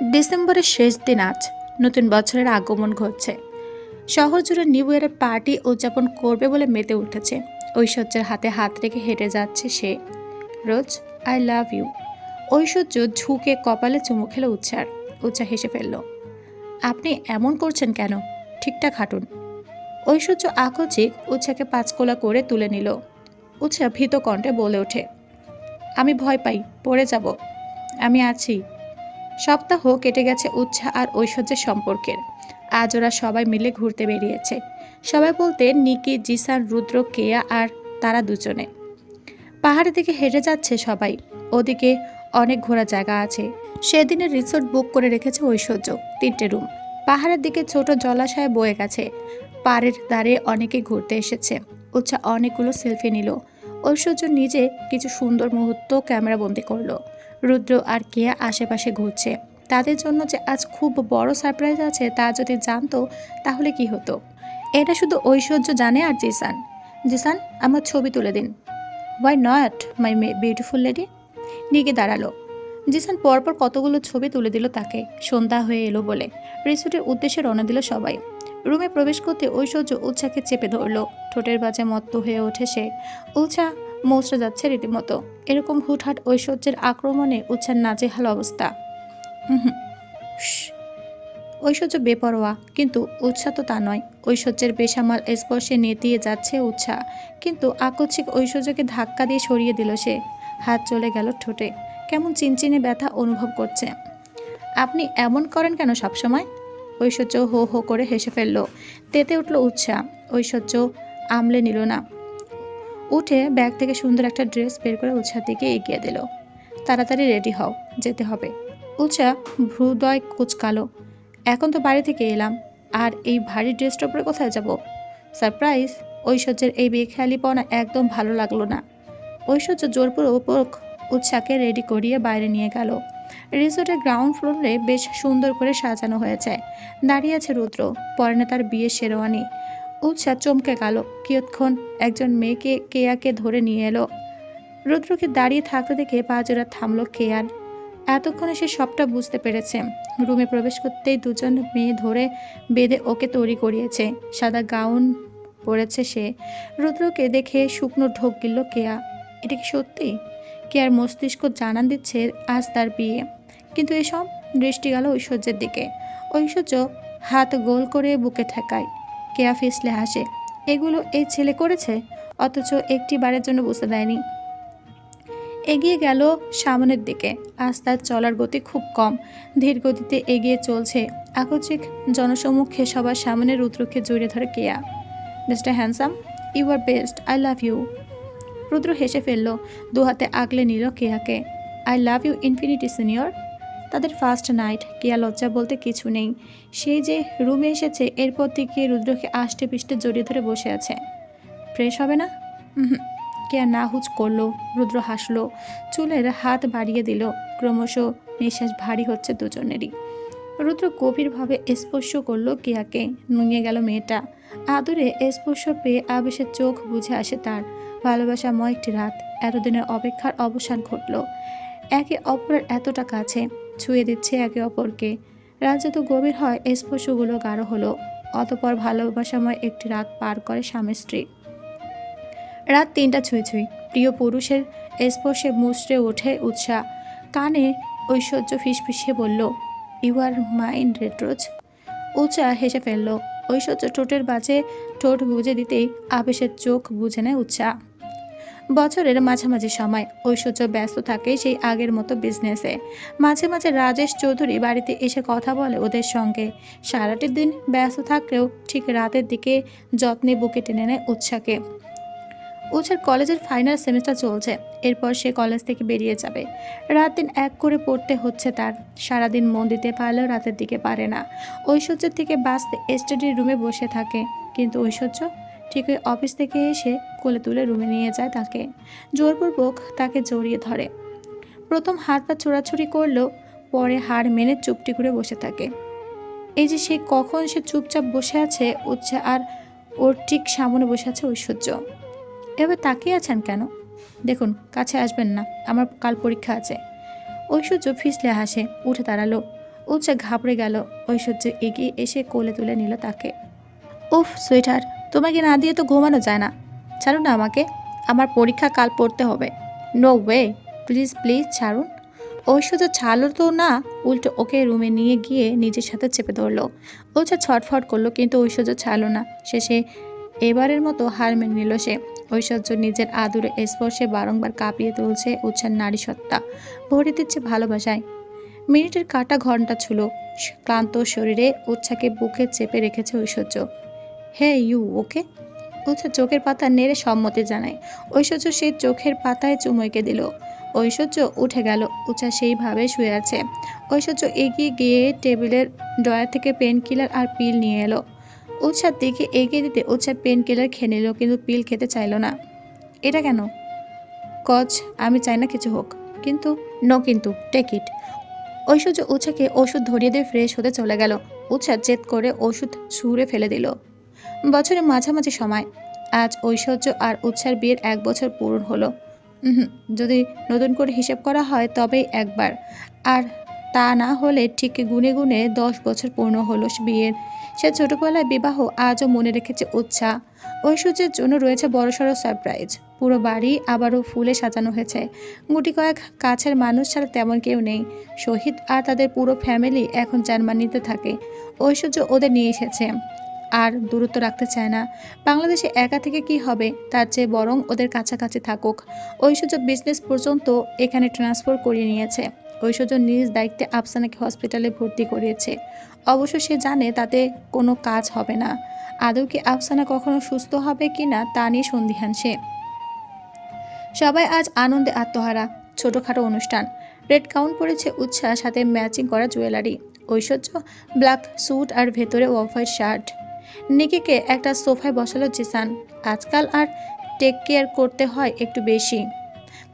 ডিসেম্বরের শেষ দিন আজ। নতুন বছরের আগমন ঘটছে। শহর জুড়ে নিউ ইয়ারের পার্টি উদযাপন করবে বলে মেতে উঠেছে। ঐশ্বর্যের হাতে হাত রেখে হেঁটে যাচ্ছে সে। রোজ আই লাভ ইউ ঐশ্বর্য ঝুঁকে কপালে চুমু খেলো উচ্ছার উচ্চা হেসে ফেলল। আপনি এমন করছেন কেন? ঠিকঠাক হাঁটুন। ঐশ্বর্য আকচিক উচ্ছাকে পাঁচকোলা করে তুলে নিল। উচ্ছা ভীত কণ্ঠে বলে ওঠে, আমি ভয় পাই, পড়ে যাব। আমি আছি সপ্তাহ কেটে গেছে উচ্ছা আর ঐশ্বর্যের সম্পর্কের। আজ ওরা সবাই মিলে ঘুরতে বেরিয়েছে। সবাই বলতে নিকি, জিসান, রুদ্র, কেয়া আর তারা দুজনে। পাহাড়ের দিকে হেঁটে যাচ্ছে সবাই। ওদিকে অনেক ঘোরা জায়গা আছে। সেদিনের রিসোর্ট বুক করে রেখেছে ঐশ্বর্য, তিনটে রুম। পাহাড়ের দিকে ছোট জলাশয়ে বয়ে গেছে। পাড়ের ধারে অনেকে ঘুরতে এসেছে। উচ্ছা অনেকগুলো সেলফি নিল। ঐশ্বর্য নিজে কিছু সুন্দর মুহূর্ত ক্যামেরাবন্দি করল। রুদ্র আর কেয়া আশেপাশে ঘুরছে। তাদের জন্য যে আজ খুব বড় সারপ্রাইজ আছে তা যদি জানতো, তাহলে কি হতো? এটা শুধু ঐশ্বর্য জানে আর জিসান। জিসান, আমার ছবি তুলে দিন। Why not my may beautiful lady নিগে দাঁড়াল। জিসান পরপর কতগুলো ছবি তুলে দিল তাকে। সন্ধ্যা হয়ে এলো বলে। রিসোর্টের উদ্দেশ্যে রওনা দিল সবাই। রুমে প্রবেশ করতে ঐশ্বর্য উৎসাকে চেপে ধরলো। ঠোঁটের বাজে মত্ত হয়ে ওঠে সে। উৎসা মৌসড়ে যাচ্ছে রীতিমতো। এরকম হুটহাট ঐশ্বর্যের আক্রমণে উৎসার নাজেহাল অবস্থা। হুম ঐশ্বর্য বেপরোয়া, কিন্তু উৎসাহ তো তা নয়। ঐশ্বর্যের বেসামাল স্পর্শে নেতিয়ে যাচ্ছে উৎসাহ কিন্তু আকস্মিক ঐশ্বর্যকে ধাক্কা দিয়ে সরিয়ে দিল সে। হাত চলে গেল ঠোঁটে। কেমন চিনচিনে ব্যথা অনুভব করছে। আপনি এমন করেন কেন সবসময়? ঐশ্বর্য হো হো করে হেসে ফেলল। তেতে উঠল উৎসাহ ঐশ্বর্য আমলে নিল না। উঠে ব্যাগ থেকে সুন্দর একটা ড্রেস বের করে উৎসার দিকে এগিয়ে দিল। তাড়াতাড়ি রেডি হও, যেতে হবে। উৎসা ভ্রুদয় কুচকালো। এখন তো বাড়ি থেকে এলাম, আর এই ভারী ড্রেসটা পরে কোথায় যাব? সারপ্রাইজ? ঐশ্বর্যের এই বেখেয়ালিপনা একদম ভালো লাগল না। ঐশ্বর্য জোরপুর জোরপূর্বক উৎসাকে রেডি করিয়ে বাইরে নিয়ে গেল। রিসোর্টের গ্রাউন্ড ফ্লোরে বেশ সুন্দর করে সাজানো হয়েছে। দাঁড়িয়ে আছে রুদ্র, পরনে তার বিয়ে শেরওয়ানি। উৎসাহ চমকে গেল। কিয়ৎক্ষণ একজন মেয়েকে কেয়াকে ধরে নিয়ে এলো। রুদ্রকে দাঁড়িয়ে থাকতে দেখে পাজোরা থামলো কেয়ার। এতক্ষণে সে সবটা বুঝতে পেরেছে। রুমে প্রবেশ করতেই দুজন মেয়ে ধরে বেঁধে ওকে তৈরি করিয়েছে। সাদা গাউন পরেছে সে। রুদ্রকে দেখে শুকনো ঢোক গিল কেয়া। এটা কি সত্যি? কেয়ার মস্তিষ্ক জানান দিচ্ছে আজ তার বিয়ে। কিন্তু এসব দৃষ্টি গেল ঐশ্বর্যের দিকে। ঐশ্বর্য হাত গোল করে বুকে ঠেকায়। কেয়া ফিসলে হাসে। এগুলো এই ছেলে করেছে? অথচ একটি বারের জন্য বুঝতে দেয়নি। এগিয়ে গেল সামনের দিকে। আজ তার চলার গতি খুব কম। ধীর গতিতে এগিয়ে চলছে। আকস্মিক জনসমুখে সবার সামনে রুদ্রকে জড়িয়ে ধরে Keya. Mister handsome, you are best. I love you. Rudra হেসে ফেলল। দু হাতে আগলে নিল কেয়াকে। I love you infinity, senior. তাদের ফার্স্ট নাইট কেয়া লজ্জা বলতে কিছু নেই। সেই যে রুমে এসেছে, এরপর থেকে রুদ্রকে আষ্টে পিষ্টে জড়িয়ে ধরে বসে আছে। ফ্রেশ হবে না? কেয়া না হুচ করল, রুদ্র হাসলো, চুলের হাত বাড়িয়ে দিল। ক্রমশ নিঃশ্বাস ভারী হচ্ছে দুজনেরই। রুদ্র গভীরভাবে স্পর্শ করল কেয়াকে, নুয়ে গেল মেয়েটা। আদরে স্পর্শ পেয়ে আবেশের চোখ বুঝে আসে তার। ভালোবাসাময় একটি রাত, এতদিনের অপেক্ষার অবসান ঘটল। একে অপরের এতটা কাছে। ছুঁয়ে দিচ্ছে একে অপরকে। রাত যত গভীর হয় স্পর্শগুলো গাঢ় হলো। অতপর ভালোবাসাময় একটি রাত পার করে স্বামী স্ত্রী। রাত তিনটা ছুঁই ছুঁই প্রিয় পুরুষের স্পর্শে মুচড়ে ওঠে উৎসাহ কানে ঐশ্বর্য ফিসফিসিয়ে বলল ইউ আর মাইন্ড রেট্রোজ উৎসাহ হেসে ফেলল, ঐশ্বর্য ঠোঁটের বাজে ঠোঁট বুঝে দিতেই আবেশের চোখ বুঝে নেয় উৎসাহ বছরের মাঝামাঝি সময় ঐশ্বর্য ব্যস্ত থাকে সেই আগের মতো বিজনেসে মাঝে মাঝে রাজেশ চৌধুরী বাড়িতে এসে কথা বলে ওদের সঙ্গে। সারাটি দিন ব্যস্ত থাকলেও ঠিক রাতের দিকে যত্নে বুকে টেনে নেয় উৎসাকে। উৎসার কলেজের ফাইনাল সেমিস্টার চলছে, এরপর সে কলেজ থেকে বেরিয়ে যাবে। রাত দিন এক করে পড়তে হচ্ছে তার। সারাদিন মন দিতে পারলেও রাতের দিকে পারে না। ঐশ্বর্যের থেকে বাঁচতে স্টাডি রুমে বসে থাকে। কিন্তু ঐশ্বর্য ঠিক ওই অফিস থেকে এসে কোলে তুলে রুমে নিয়ে যায় তাকে। জোরপূর্বক তাকে জড়িয়ে ধরে। প্রথম হাত পা ছোড়াছুড়ি করলেও পরে হার মেনে চুপটি করে বসে থাকে। এই যে সে কখন সে চুপচাপ বসে আছে, উচ্ছে আর ওর ঠিক সামনে বসে আছে ঐশ্বর্য। এবার তাকিয়ে আছেন কেন? দেখুন, কাছে আসবেন না, আমার কাল পরীক্ষা আছে। ঐশ্বর্য ফিসলে হাসে, উঠে দাঁড়াল। উৎসা ঘাবড়ে গেল। ঐশ্বর্য এগিয়ে এসে কোলে তুলে নিল তাকে। উফ, সুইটার তোমাকে না দিয়ে তো ঘুমানো যায় না। ছাড়ুন না আমাকে। আমার পরীক্ষা কাল পড়তে হবে। নো ওয়ে প্লিজ প্লিজ ছাড়ুন। ঐশ্বর্য ছাড়লো তো না, উল্টো ওকে রুমে নিয়ে গিয়ে নিজের সাথে চেপে ধরলো। উৎসা ছটফট করল, কিন্তু ঐশ্বর্য ছাড়লো না। শেষে এবারের মতো হার মেনে নিল সে। ঐশ্বর্য নিজের আদুরে স্পর্শে বারংবার কাঁপিয়ে তুলছে উৎসার নারী সত্তা। ভরে দিচ্ছে ভালোবাসায়। মিনিটের কাটা ঘণ্টা ছিল। ক্লান্ত শরীরে উচ্ছাকে বুকে চেপে রেখেছে ঐশ্বর্য। হে ইউ, ওকে? উৎসা চোখের পাতা নেড়ে সম্মতি জানায়। ঐশ্বর্য সেই চোখের পাতায় চুমইকে দিল। ঐশ্বর্য উঠে গেল উৎসা সেইভাবে শুয়ে আছে। ঐশ্বর্য এগিয়ে গিয়ে টেবিলের ড্রয়ার থেকে পেন কিলার আর পিল নিয়ে এলো। উৎসার দিকে এগিয়ে দিতে উৎসা পেন কিলার খেয়ে নিল, কিন্তু পিল খেতে চাইলো না। এটা কেন? কচ, আমি চাই না কিছু হোক। কিন্তু, নো কিন্তু, টেক ইট। ঐশ্বর্য উৎসাকে ওষুধ ধরিয়ে দিয়ে ফ্রেশ হতে চলে গেল। উৎসা জেদ করে ওষুধ ছুঁড়ে ফেলে দিল। বছরের মাঝামাঝি সময়। আজ ঐশ্বর্য আর উৎসার বিয়ের এক বছর পূরণ হলো। যদি নতুন করে হিসেব করা হয় তবেই একবার। আর তা না হলে ঠিক গুনে গুনে দশ বছর পূর্ণ হলো বিয়ের। সে ছোটবেলায় বিবাহ আজও মনে রেখেছে উৎসাহ ঐশ্বর্যের জন্য রয়েছে বড়সড় সারপ্রাইজ পুরো বাড়ি আবারও ফুলে সাজানো হয়েছে। গুটি কয়েক কাছের মানুষ ছাড়া তেমন কেউ নেই। শহীদ আর তাদের পুরো ফ্যামিলি এখন জার্মানিতে থাকে। ঐশ্বর্য ওদের নিয়ে এসেছে। আর দূরত্ব রাখতে চায় না। বাংলাদেশে একা থেকে কি হবে? তার চেয়ে বরং ওদের কাছাকাছি থাকুক। ঐশ্বর্য বিজনেস পর্যন্ত এখানে ট্রান্সফার করিয়ে নিয়েছে। ঐশ্বর্য নিজ দায়িত্বে আফসানাকে হসপিটালে ভর্তি করিয়েছে। অবশ্য সে জানে তাতে কোনো কাজ হবে না। আদৌ কি আফসানা কখনো সুস্থ হবে কি না তা নিয়ে সন্দিহান সে। সবাই আজ আনন্দে আত্মহারা। ছোটোখাটো অনুষ্ঠান। রেড কাউন্ট পড়েছে উৎসাহ সাথে ম্যাচিং করা জুয়েলারি ঐশ্বর্য ব্ল্যাক স্যুট আর ভেতরে অফ শার্ট নিকিকে একটা সোফায় বসালো জিসান। আজকাল আর টেক কেয়ার করতে হয় একটু বেশি।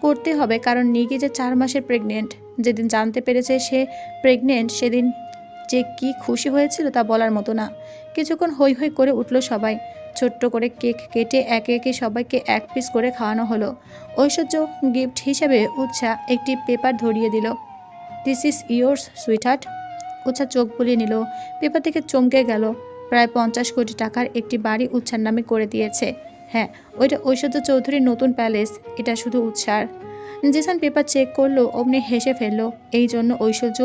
করতে হবে কারণ নিকি যে চার মাসের প্রেগনেন্ট, যেদিন জানতে পেরেছে সে প্রেগনেন্ট, সেদিন যে কি খুশি হয়েছিল তা বলার মতো না। কিছুক্ষণ হৈ হৈ করে উঠল সবাই। ছোট্ট করে কেক কেটে একে একে সবাইকে এক পিস করে খাওয়ানো হলো। ঐশ্বর্য গিফট হিসেবে উৎসাহ একটি পেপার ধরিয়ে দিল। দিস ইজ ইয়োর্স সুইটহার্ট উৎসাহ চোখ বুলিয়ে নিল। পেপার থেকে চমকে গেল। প্রায় পঞ্চাশ কোটি টাকার একটি বাড়ি উৎসার নামে করে দিয়েছে। হ্যাঁ ওইটা ঐশ্বর্য চৌধুরীর নতুন প্যালেস, এটা শুধু উৎসার। জিসান পেপার চেক করল অমনি হেসে ফেলল, এই জন্য ঐশ্বর্য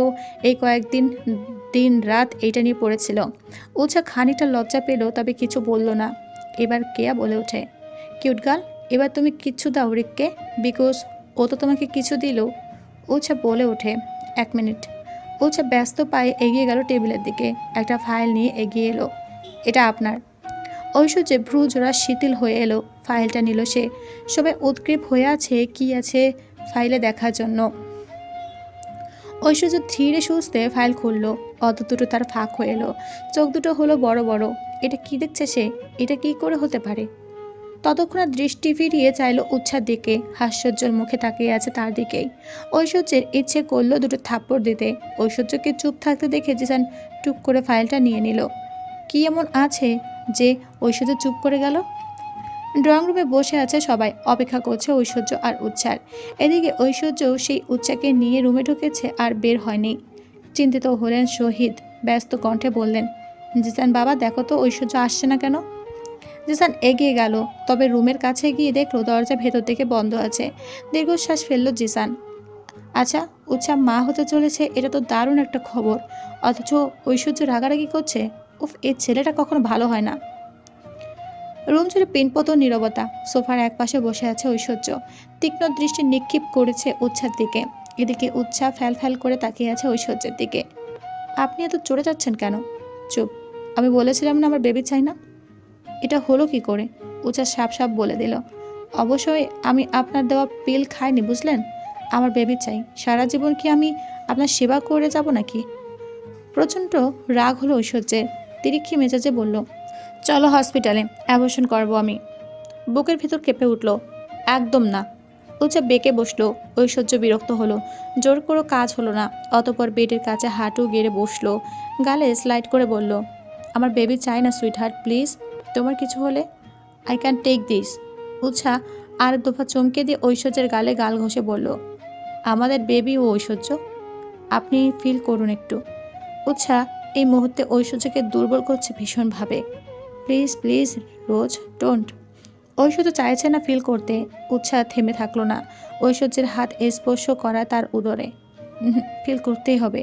এই কয়েকদিন, দিন রাত এইটা নিয়ে পড়েছিল উৎসা খানিকটা লজ্জা পেল, তবে কিছু বলল না। এবার কেয়া বলে ওঠে, কিউট গার্ল, এবার তুমি কিচ্ছু দাও রিককে, বিকজ ও তো তোমাকে কিছু দিল উৎসা বলে ওঠে, এক মিনিট উৎসা ব্যস্ত পায়ে এগিয়ে গেল টেবিলের দিকে। একটা ফাইল নিয়ে এগিয়ে এলো। এটা আপনার। ঐশ্বর্যে ভ্রু জোড়া শিথিল হয়ে এলো, ফাইলটা নিল সে। সবাই উৎক্রীপ হয়ে আছে, কি আছে ফাইলে দেখার জন্য। ঐশ্বর্য ধীরে সুস্থে ফাইল খুললো। অত দুটো তার ফাঁক হয়ে এলো। চোখ দুটো হলো বড় বড়। এটা কি দেখছে সে? এটা কি করে হতে পারে? ততক্ষণে দৃষ্টি ফিরিয়ে চাইলো উচ্ছার দিকে। হাস্যোজ্জ্বল মুখে তাকিয়ে আছে তার দিকেই। ঐশ্বর্যের ইচ্ছে করল দুটো থাপ্পড় দিতে। ঐশ্বর্যকে চুপ থাকতে দেখে জিসান টুক করে ফাইলটা নিয়ে নিল। কি এমন আছে যে ঐশ্বর্য চুপ করে গেল? ড্রয়িং রুমে বসে আছে সবাই। অপেক্ষা করছে ঐশ্বর্য আর উচ্ছার এদিকে ঐশ্বর্য সেই উচ্চাকে নিয়ে রুমে ঢুকেছে আর বের হয়নি। চিন্তিত হলেন শহীদ। ব্যস্ত কণ্ঠে বললেন, জিসান বাবা, দেখো তো ঐশ্বর্য আসছে না কেন? জিসান এগিয়ে গেল, তবে রুমের কাছে গিয়ে দেখল দরজা ভেতর থেকে বন্ধ আছে। দীর্ঘশ্বাস ফেলল জিসান। আচ্ছা উৎসা মা হতে চলেছে, এটা তো দারুণ একটা খবর। অথচ ঐশ্বর্য রাগারাগি করছে? উফ এই ছেলেটা কখনো ভালো হয় না। রুম জুড়ে পিনপত নীরবতা, সোফার এক পাশে বসে আছে ঐশ্বর্য। তীক্ষ্ণ দৃষ্টি নিক্ষেপ করেছে উচ্ছার দিকে। এদিকে উচ্ছা ফ্যাল ফ্যাল করে তাকিয়ে আছে ঐশ্বর্যের দিকে। আপনি এত চড়ে যাচ্ছেন কেন? চুপ। আমি বলেছিলাম না আমার বেবি চাই না? এটা হলো কি করে? উচা সাপ সাপ বলে দিল। অবশ্যই আমি আপনার দেওয়া পিল খাইনি, বুঝলেন? আমার বেবি চাই। সারা জীবন কি আমি আপনার সেবা করে যাব নাকি? প্রচণ্ড রাগ হলো ঐশ্বর্যের। তিরিক্ষি মেজাজে বলল, চলো হসপিটালে, অ্যাবর্শন করব আমি। বুকের ভিতর কেঁপে উঠল, একদম না। উচা বেঁকে বসল। ঐশ্বর্য বিরক্ত হলো। জোর করে কাজ হলো না। অতপর বেডের কাছে হাঁটু গেড়ে বসল। গালে স্লাইড করে বলল, আমার বেবি চাই না সুইট হার্ট প্লিজ। তোমার কিছু হলে আই ক্যান টেক দিস উৎসা আর দফা চমকে দিয়ে ঐশ্বর্যের গালে গাল ঘষে বলল, আমাদের বেবি ও ঐশ্বর্য, আপনি ফিল করুন একটু। উৎসাহ এই মুহূর্তে ঐশ্বর্যকে দুর্বল করছে ভীষণভাবে। Please please Rose don't Aishwarya চাইছে না ফিল করতে। উৎসাহ থেমে থাকল না। ঐশ্বর্যের হাত স্পর্শ করা তার উদরে। ফিল করতেই হবে।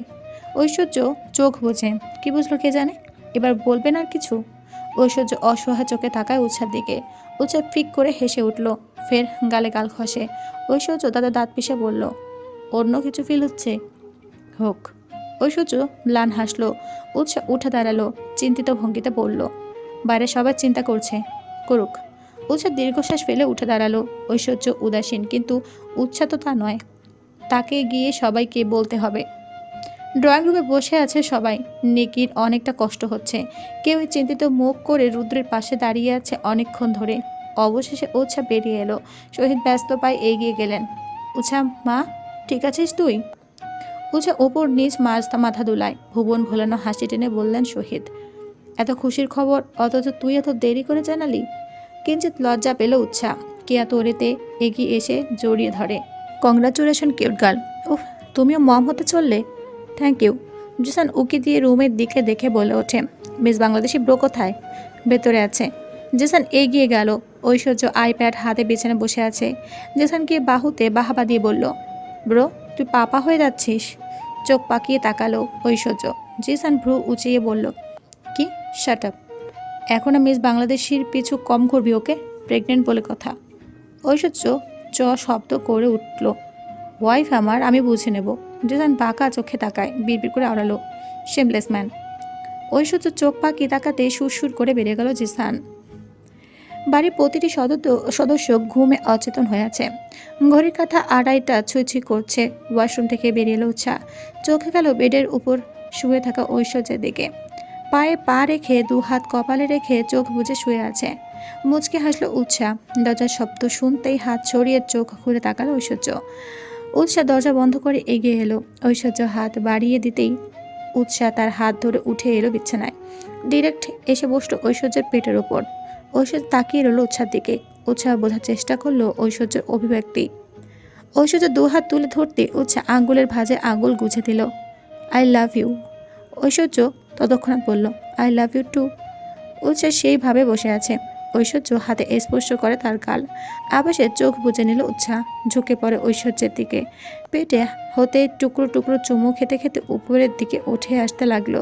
ঐশ্বর্য চোখ বোঝে। কি বুঝলো কে জানে? এবার বলবেন আর কিছু? ঐশ্বর্য অসহায় চোখে তাকায় উৎসার দিকে। উৎসাহ ফিক করে হেসে উঠল, ফের গালে গাল খসে ঐশ্বর্য তাদের দাঁত পিষে বলল, অন্য কিছু ফিল হচ্ছে? হোক। ঐশ্বর্য ম্লান হাসলো উৎসাহ উঠে দাঁড়াল, চিন্তিত ভঙ্গিতে বলল, বাইরে সবাই চিন্তা করছে, করুক। উৎসাহ দীর্ঘশ্বাস ফেলে উঠে দাঁড়াল, ঐশ্বর্য উদাসীন, কিন্তু উৎসাহ তো তা নয়। তাকে গিয়ে সবাইকে বলতে হবে। ড্রয়িং রুমে বসে আছে সবাই। নিকির অনেকটা কষ্ট হচ্ছে। কেউ চিন্তিত মুখ করে রুদ্রের পাশে দাঁড়িয়ে আছে অনেকক্ষণ ধরে। অবশেষে ওছা বেরিয়ে এলো। শহীদ ব্যস্ত পায়ে এগিয়ে গেলেন। উৎসা মা, ঠিক আছিস তুই? উৎসা ওপর নিচ মাঝ মাথা দুলায়। ভুবন ভোলানো হাসি টেনে বললেন শহীদ, এত খুশির খবর, অথচ তুই এত দেরি করে জানালি? কিঞ্চিত লজ্জা পেল উৎসাহ। কেয়া তোরেতে এগিয়ে এসে জড়িয়ে ধরে। কংগ্রাচুলেশন কিউট গার্ল উফ, তুমিও মম হতে চললে? Thank you. জুসান উকি দিয়ে রুমের দিকে দেখে বলে ওঠে, মিস বাংলাদেশি ব্রো কোথায়? ভেতরে আছে। জেসান এগিয়ে গেল, ঐশ্বর্য আইপ্যাড হাতে বিছানে বসে আছে। জেসান গিয়ে বাহুতে বাহাবা দিয়ে বলল, ব্রো, তুই পাপা হয়ে যাচ্ছিস? চোখ পাকিয়ে তাকালো ঐশ্বর্য। জেসান ভ্রু উঁচিয়ে বলল, কি? শাট আপ এখন মিস বাংলাদেশির পিছু কম করবি ওকে? প্রেগনেন্ট বলে কথা। ঐশ্বর্য চ শব্দ করে উঠল ওয়াইফ আমার, আমি বুঝে নেব। জেসান বাঁকা চোখে তাকায়, বিড়বিড় করে আড়ালো শেমলেস ম্যান ঐশ্বর্য চোখ পাকি তাকাতে সুরসুর করে বেরিয়ে গেল জিসান। বাড়ির প্রতিটি সদস্য ঘুমে অচেতন হয়ে আছে। ঘড়ির কাঁথা আড়াইটা ছুঁই করছে। ওয়াশরুম থেকে বেরিয়ে এলো উৎসাহ চোখে গেল বেডের উপর শুয়ে থাকা ঐশ্বর্যের দিকে। পায়ে পা রেখে দু হাত কপালে রেখে চোখ বুজে শুয়ে আছে। মুচকে হাসলো উৎসাহ দরজার শব্দ শুনতেই হাত ছড়িয়ে চোখ ঘুরে তাকালো ঐশ্বর্য। উৎসাহ দরজা বন্ধ করে এগিয়ে এলো। ঐশ্বর্য হাত বাড়িয়ে দিতেই উৎসাহ তার হাত ধরে উঠে এলো বিছানায়। ডিরেক্ট এসে বসল ঐশ্বর্যের পেটের ওপর। ঐশ্বর্য তাকিয়ে রইল উৎসার দিকে। উৎসাহ বোঝার চেষ্টা করল ঐশ্বর্যের অভিব্যক্তি। ঐশ্বর্য দু হাত তুলে ধরতে উৎসাহ আঙ্গুলের ভাঁজে আঙ্গুল গুছে দিল। আই লাভ ইউ ঐশ্বর্য ততক্ষণাৎ বলল আই লাভ ইউ টু উৎসাহ সেইভাবে বসে আছে। ঐশ্বর্য হাতে স্পর্শ করে তার গাল। আবার সে চোখ বুজে নিল উৎসাহ ঝুঁকে পড়ে ঐশ্বর্যের দিকে। পেটে হতে টুকরো টুকরো চুমু খেতে খেতে উপরের দিকে উঠে আসতে লাগল।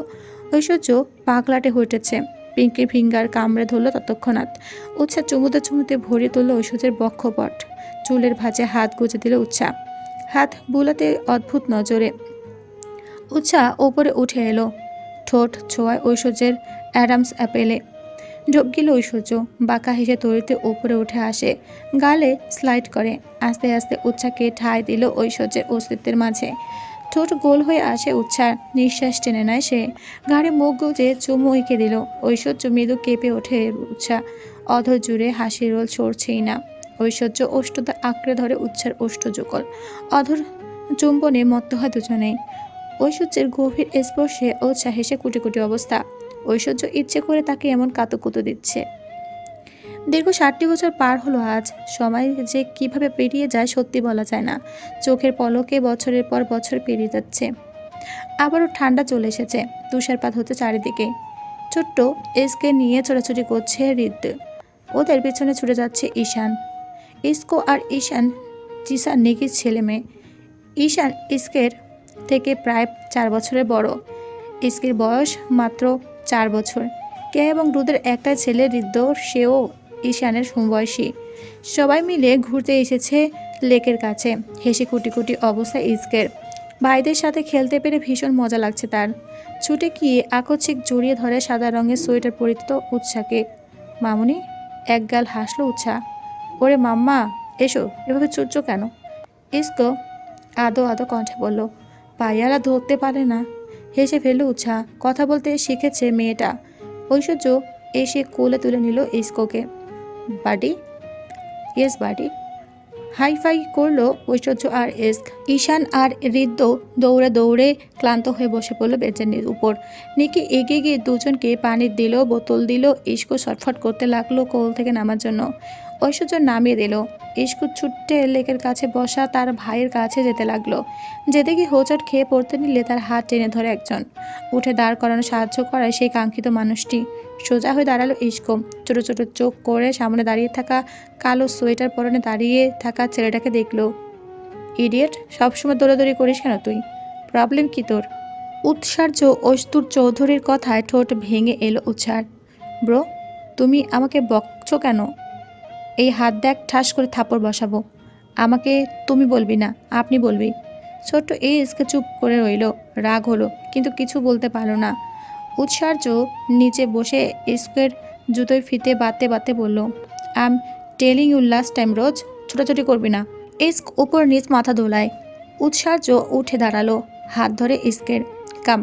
ঐশ্বর্য পাগলাটে হইটেছে পিঙ্কি ফিঙ্গার কামড়ে ধরলো ততক্ষণাৎ। উৎসাহ চুমুতে চুমুতে ভরিয়ে তুললো ঐশ্বর্যের বক্ষপট। চুলের ভাঁজে হাত গুজে দিল উৎসাহ হাত বুলাতে অদ্ভুত নজরে। উৎসাহ ওপরে উঠে এলো। ঠোঁট ছোঁয়ায় ঐশ্বর্যের অ্যাডামস অ্যাপেলে। ঢোক গেল ঐশ্বর্য বাঁকা হেসে তরিতে ওপরে উঠে আসে। গালে স্লাইড করে। আস্তে আস্তে উচ্ছাকে ঠাঁই দিল ঐশ্বর্যের অস্তিত্বের মাঝে। ঠোঁট গোল হয়ে আসে উচ্ছ্বাস নিঃশ্বাস টেনে নেয় সে। ঘাড়ে মুখ গুজে চুমু এঁকে দিল। ঐশ্বর্য মৃদু কেঁপে ওঠে উচ্ছা। অধর জুড়ে হাসি রোল সরছেই না। ঐশ্বর্য ওষ্ঠতা আঁকড়ে ধরে উচ্ছার ওষ্ঠ যুগল। অধর চুম্বনে মত্ত হয় দুজনেই। ঐশ্বর্যের গভীর স্পর্শে উৎসাহ হেসে কুটি কুটি অবস্থা। ঐশ্বর্য ইচ্ছে করে তাকে এমন কাতুকুতু দিচ্ছে। দীর্ঘ ষাটটি বছর পার হলো আজ। সময় যে কীভাবে পেরিয়ে যায় সত্যি বলা যায় না। চোখের পলকে বছরের পর বছর পেরিয়ে যাচ্ছে। আবারও ঠান্ডা চলে এসেছে। তুষারপাত হচ্ছে চারিদিকে। ছোট্ট এসকে নিয়ে ছোটাছুটি করছে হৃদ। ওদের পেছনে ছুটে যাচ্ছে ঈশান। ইস্কো আর ঈশান, জিসান নিকির ছেলে মেয়ে। ঈশান ইস্কের থেকে প্রায় চার বছরের বড়। ইস্কের বয়স মাত্র চার বছর। কে এবং রুদের একটা ছেলে হৃদ্য সেও ঈশানের সমবয়সী। সবাই মিলে ঘুরতে এসেছে লেকের কাছে। হেসে কুটি কুটি অবস্থা ইস্কের ভাইদের সাথে খেলতে পেরে ভীষণ মজা লাগছে তার। ছুটে গিয়ে আকস্মিক জড়িয়ে ধরে সাদা রঙের সোয়েটার পরিচিত উৎসাকে। মামুনি, এক গাল হাসলো উৎসাহ ওরে মাম্মা, এসো, এভাবে চুটছো কেন? ইস্কো আদো আদো কণ্ঠে বলল পাইয়ালা ধরতে পারে না। হেসে ফেলল উৎসাহ। কথা বলতে শিখেছে মেয়েটা। ঐশ্বর্য এসে কোলে তুলে নিল ইস্কোকে। Buddy yes buddy high five করল ঐশ্বর্য আর ইস্ক। ঈশান আর হৃদ্য দৌড়ে দৌড়ে ক্লান্ত হয়ে বসে পড়ল বেঞ্চের উপর। নিকি এগিয়ে গিয়ে দুজনকে পানি দিল, বোতল দিল, ইস্কো ছটফট করতে লাগল কোল থেকে নামার জন্য। ঐশ্বর্য নামিয়ে দিল। ইস্কু ছুট্টে লেকের কাছে বসা তার ভাইয়ের কাছে যেতে লাগল। যেতে গিয়ে হোঁচট খেয়ে পড়তে নিলে তার হাত টেনে ধরে একজন। উঠে দাঁড় করানো সাহায্য করায় সেই কাঙ্ক্ষিত মানুষটি। সোজা হয়ে দাঁড়াল ইস্কো ছোট ছোট চোখ করে সামনে দাঁড়িয়ে থাকা কালো সোয়েটার পরনে দাঁড়িয়ে থাকা ছেলেটাকে দেখল। ইডিয়েট, সবসময় দৌড়াদৌড়ি করিস কেন তুই? প্রবলেম কি তোর? উৎসার্য অস্তুর চৌধুরীর কথায় ঠোঁট ভেঙে এলো উৎসার। ব্রো, তুমি আমাকে বকছো কেন? এই হাত দেখ, ঠাস করে থাপড় বসাবো। আমাকে তুমি বলবি না, আপনি বলবি। ছোট্ট এই ইসকে চুপ করে রইল, রাগ হলো, কিন্তু কিছু বলতে পারল না। উৎসার্য নিচে বসে ইস্কের জুতোয় ফিতে বাতে বাতে বলল I'm telling you last time Rose ছোটাছুটি করবি না। ইস্ক উপর নিচ মাথা দোলায়। উৎসার্য উঠে দাঁড়াল, হাত ধরে ইস্কের কাম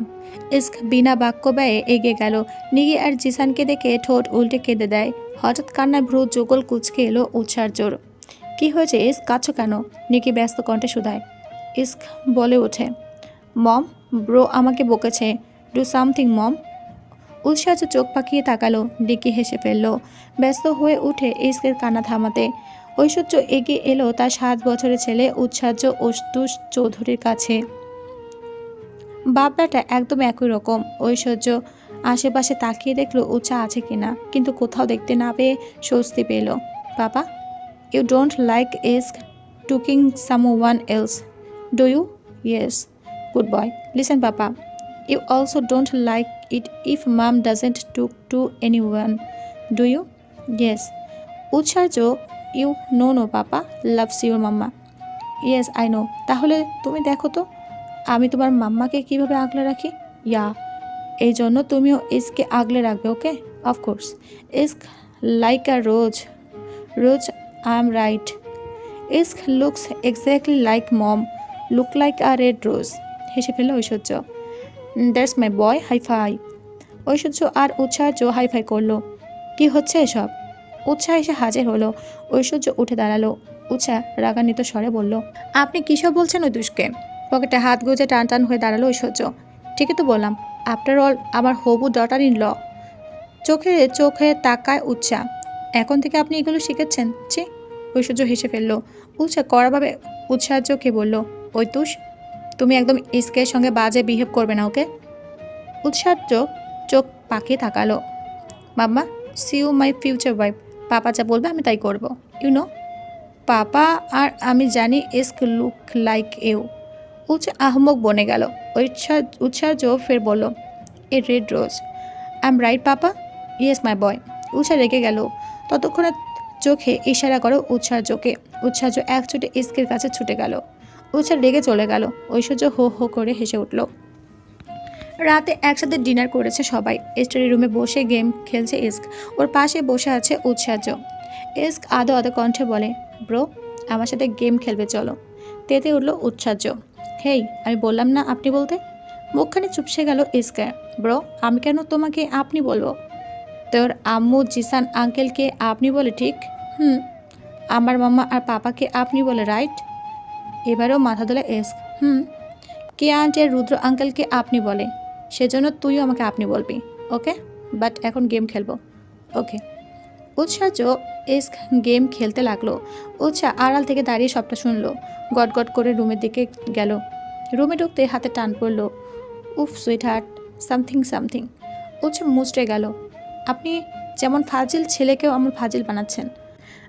ইস্ক বিনা বাক্য ব্যয়ে এগিয়ে গেল। নিগি আর জিসানকে দেখে ঠোঁট উল্টে কেঁদে দেয়। হঠাৎ কান্নায় ভ্রু যোগল কুচকে এলো উৎসার্যর কি হয়েছে ইস্ক? কাছো কেন? নিকি ব্যস্ত কণ্ঠে শুধায়। ইস্ক বলে ওঠে, মম, ব্রো আমাকে বকেছে। Do something, mom. উৎসাহ চোখ পাকিয়ে তাকালো ডিকি হেসে ফেলল। ব্যস্ত হয়ে উঠে ইস্কের কান্না থামাতে। ঐশ্বর্য এগিয়ে এলো তার সাত বছরের ছেলে উৎসাহ্য অস্তুষ চৌধুরীর কাছে। বাপ বেটা একদম একই রকম। ঐশ্বর্য আশেপাশে তাকিয়ে দেখল উৎসাহ আছে কিনা, কিন্তু কোথাও দেখতে না পেয়ে স্বস্তি পেল। বাবা you don't like Ishq talking some one else do you yes good boy listen papa you also don't like it if mom doesn't talk to any one do you yes Utsarya you know no papa loves your mamma yes I know তাহলে তুমি দেখো তো। আমি তোমার মাম্মাকে কীভাবে আগলে রাখি? ইয়া, এই জন্য তুমিও ইসকে আগলে রাখবে, okay? Of course Ishq like a rose rose I am right Ishq looks exactly like mom look like a red rose হেসে ফেলল Aishwarya. That's my boy high five Aishwarya R Utsah high five করল। কি হচ্ছে এসব? উৎসাহ এসে হাজির হলো। ঐশ্বর্য উঠে দাঁড়াল। উৎসাহ রাগান্বিত স্বরে বলল, আপনি কিসব বলছেন ওই দুষ্কে পকেটে হাত গুজে টান টান হয়ে দাঁড়াল ঐশ্বর্য। ঠিকই তো বললাম আফটার অল আমার হবু ডটার ইন ল চোখে চোখে তাকায় উৎসাহ এখন থেকে আপনি এগুলো শিখেছেন? ছি, ঐশ্বর্য হেসে ফেলল। উৎসাহ কড়াভাবে উৎসাহকে বলল ওই তুষ তুমি একদম ইস্কের সঙ্গে বাজে বিহেভ করবে না, ওকে? উৎসাহ্য চোখ পাকিয়ে তাকালো। Mamma see you my future wife papa যা বলবে আমি তাই করব। ইউ নো পাপা আর আমি জানি ইস্ক লুক লাইক ইউ উৎস আহমক বনে গেল। উৎসাহ উৎসাহ্য ফের বলল, a red rose I am right, papa? Yes, my boy. Utsah রেগে গেল। ততক্ষণে চোখে ইশারা করো উৎসাহ্যকে। উৎসাহ্য এক ছুটে ইস্কের কাছে ছুটে গেল। উৎসাহ রেগে চলে গেল। ঐশ্বর্য হো হো করে হেসে উঠল। রাতে একসাথে ডিনার করেছে সবাই। স্টাডি রুমে বসে গেম খেলছে ইস্ক। ওর পাশে বসে আছে উৎসাহ্য। ইস্ক আদো আদো কণ্ঠে বলে, ব্রো, আমার সাথে গেম খেলবে, চলো। তেতে উঠল উৎসাহ্য। হেই, আমি বললাম না আপনি বলতে? মুখখানে চুপসে গেল ইস্কের ব্রো, আমি কেন তোমাকে আপনি বলব? তোর আম্মু জিসান আঙ্কেলকে আপনি বলে ঠিক? হুম, আমার মাম্মা আর পাপাকে আপনি বলে রাইট? এবারেও মাথা তোলে এস্ক হুম। কে আন্টি রুদ্র আঙ্কেলকে আপনি বলে? সেজন্য তুইও আমাকে আপনি বলবি, ওকে? বাট এখন গেম খেলব, ওকে। উৎসাহ্য এস গেম খেলতে লাগল। উৎসাহ আড়াল থেকে দাঁড়িয়ে সবটা শুনলো। গট গট করে রুমের দিকে গেল। রুমে ঢুকতে হাতে টান পড়ল। উফ সুইট হার্ট সামথিং সামথিং উৎসাহ মুচড়ে গেল। আপনি যেমন ফাজিল ছেলেকেও আমার ফাজিল বানাচ্ছেন।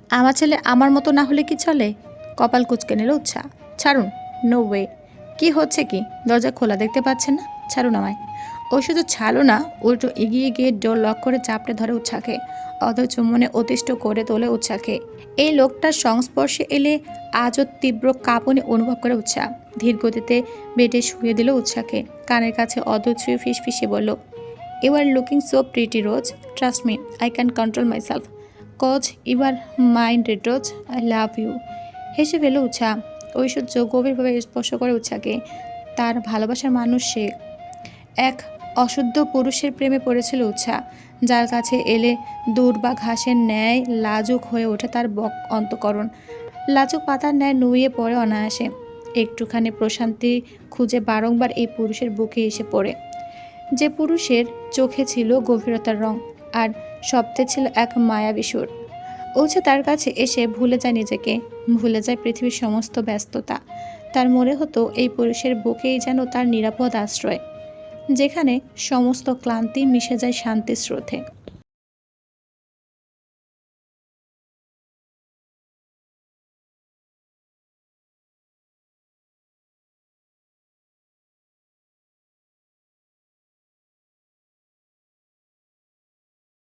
আমার ছেলে আমার মতো না হলে কি চলে? কপাল কুচকে নিল উৎসাহ। ছাড়ুন নো ওয়ে কি হচ্ছে কি? দরজা খোলা দেখতে পাচ্ছেন না? ছাড়ুন আমায়। ও শুধু ছাড়ো না, উল্টো এগিয়ে গিয়ে ডোর লক করে চাপড়ে ধরে উৎসাকে, অথচ মনে অতিষ্ঠ করে তোলে উৎসাকে। এই লোকটার সংস্পর্শে এলে আজও তীব্র কাঁপুনি অনুভব করে উৎসাহ ধীর গতিতে বেডে শুয়ে দিল উৎসাকে, কানের কাছে অদূর ছুঁয়ে ফিস ফিসে বলল you are looking so pretty Rose trust me I can control myself cause you are mind red rose I love you হেসে ফেলো উৎসাহ ঐশ্বর্য গভীরভাবে স্পর্শ করে উৎসাকে। তার ভালোবাসার মানুষ সে। এক অশুদ্ধ পুরুষের প্রেমে পড়েছিল উৎসাহ যার কাছে এলে দূর বা ঘাসের ন্যায় লাজুক হয়ে ওঠে তার বক অন্তকরণ। লাজুক পাতার ন্যায় নুয়ে পড়ে অনায়াসে। একটুখানি প্রশান্তি খুঁজে বারংবার এই পুরুষের বুকে এসে পড়ে। যে পুরুষের চোখে ছিল গভীরতার রং, আর শব্দে ছিল এক মায়াবী সুর। ওছে তার কাছে এসে ভুলে যায় নিজেকে, ভুলে যায় পৃথিবীর সমস্ত ব্যস্ততা। তার মনে হতো এই পুরুষের বুকেই যেন তার নিরাপদ আশ্রয়। যেখানে সমস্ত ক্লান্তি মিশে যায় শান্তির স্রোতে।